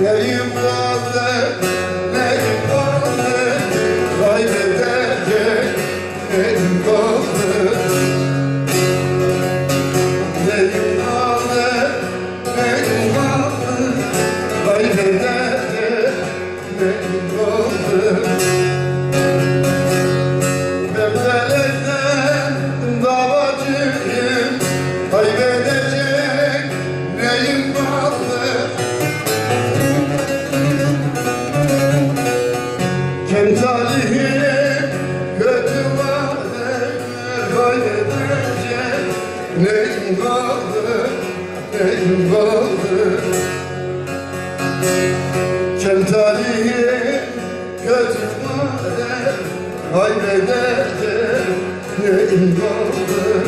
Neyim kaldı, Kem talihim kötü vade kaybedecek Neyim kaldı, neyim kaldı Kem talihim kötü Neyim kaldı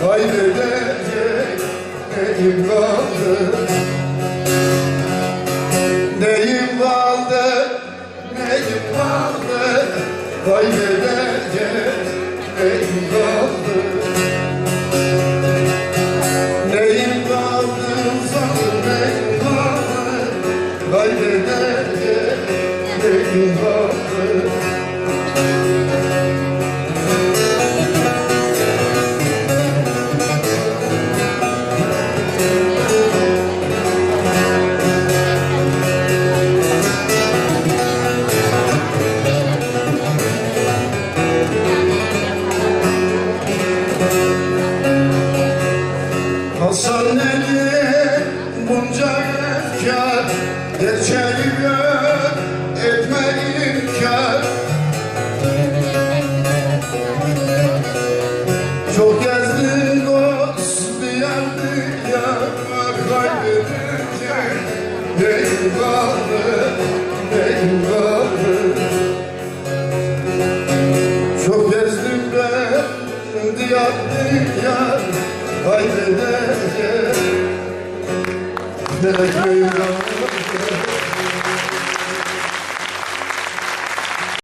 Kaybedecek neyim kaldı neyim kaldı neyim kaldı Kaybedecek neyim kaldı Hasan eli bunca efkar Geçeri gör etme inkar Çok gezdin dost bir yerde ya Kaybedecek neyim kaldı neyim kaldı Çok gezdim ben diyar diyar Kaybedecek Neyim kaldı